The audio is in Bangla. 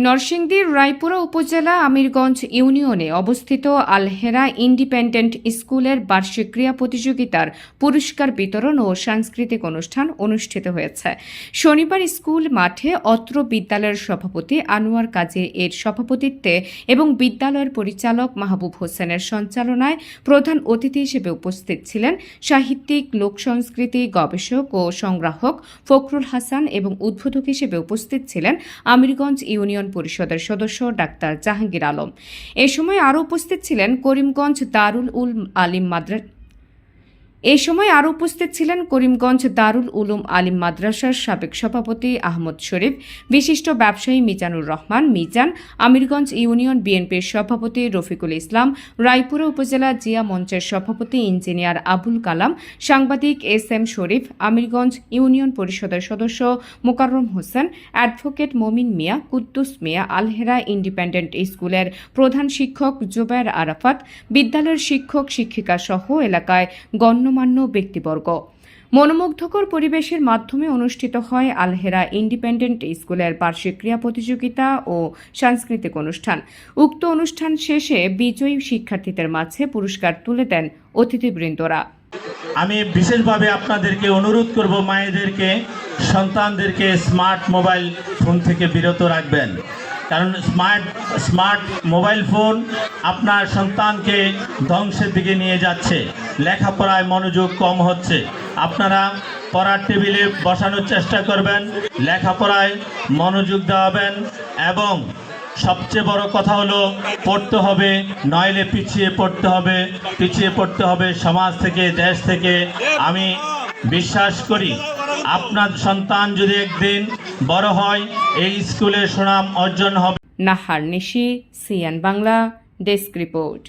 নরসিংদীর রায়পুরা উপজেলা আমিরগঞ্জ ইউনিয়নে অবস্থিত আলহেরা ইন্ডিপেন্ডেন্ট স্কুলের বার্ষিক ক্রীড়া প্রতিযোগিতার পুরস্কার বিতরণ ও সাংস্কৃতিক অনুষ্ঠান অনুষ্ঠিত হয়েছে। শনিবার স্কুল মাঠে অত্র বিদ্যালয়ের সভাপতি আনোয়ার কাজী এর সভাপতিত্বে এবং বিদ্যালয়ের পরিচালক মাহবুব হোসেনের সঞ্চালনায় প্রধান অতিথি হিসেবে উপস্থিত ছিলেন সাহিত্যিক লোক সংস্কৃতি গবেষক ও সংগ্রাহক ফখরুল হাসান এবং উদ্বোধক হিসেবে উপস্থিত ছিলেন আমিরগঞ্জ ইউনিয়ন পরিষদের সদস্য ডাক্তার জাহাঙ্গীর আলম। এ সময় আরও উপস্থিত ছিলেন করিমগঞ্জ দারুল উল আলিম মাদ্রাস এ সময় আরও উপস্থিত ছিলেন করিমগঞ্জ দারুল উলুম আলিম মাদ্রাসার সাবেক সভাপতি আহমদ শরীফ, বিশিষ্ট ব্যবসায়ী মিজানুর রহমান, মিজান, আমিরগঞ্জ ইউনিয়ন বিএনপির সভাপতি রফিকুল ইসলাম, রায়পুরা উপজেলা জিয়া মঞ্চের সভাপতি ইঞ্জিনিয়ার আবুল কালাম, সাংবাদিক S M Sharif, Amirganj union পরিষদের সদস্য মোকাররম হোসেন, অ্যাডভোকেট মমিন মিয়া, কুদ্দুস মিয়া, আলহেরা ইন্ডিপেন্ডেন্ট স্কুলের প্রধান শিক্ষক জুবায়ের আরাফাত, বিদ্যালয়ের শিক্ষক শিক্ষিকা সহ এলাকায় গণ্যমান্য ব্যক্তিবর্গ। মনোমুগ্ধকর পরিবেশের মাধ্যমে অনুষ্ঠিত হয় আলহেরা ইন্ডিপেন্ডেন্ট স্কুলের বার্ষিক ক্রীড়া প্রতিযোগিতা ও সাংস্কৃতিক অনুষ্ঠান। উক্ত অনুষ্ঠান শেষে বিজয়ী শিক্ষার্থীদের মাঝে পুরস্কার তুলে দেন অতিথিবৃন্দরা। আমি বিশেষভাবে আপনাদেরকে অনুরোধ করব, মায়েদেরকে, সন্তানদেরকে স্মার্ট মোবাইল ফোন থেকে বিরত রাখবেন। কারণ স্মার্ট স্মার্ট মোবাইল ফোন আপনার সন্তানকে ধ্বংসের দিকে নিয়ে যাচ্ছে। লেখাপড়ায় মনোযোগ কম হচ্ছে। আপনারা পড়ার টেবিলে বসানোর চেষ্টা করবেন, লেখাপড়ায় মনোযোগ দেওয়াবেন এবং সবচেয়ে বড় কথা হলো, পড়তে হবে, নইলে পিছিয়ে পড়তে হবে, পিছিয়ে পড়তে হবে সমাজ থেকে, দেশ থেকে। আমি বিশ্বাস করি, আপনার সন্তান যদি একদিন বড় হয়, এই স্কুলের সুনাম অর্জন হবে। Nahar Nishi Siyan Bangla, desk report.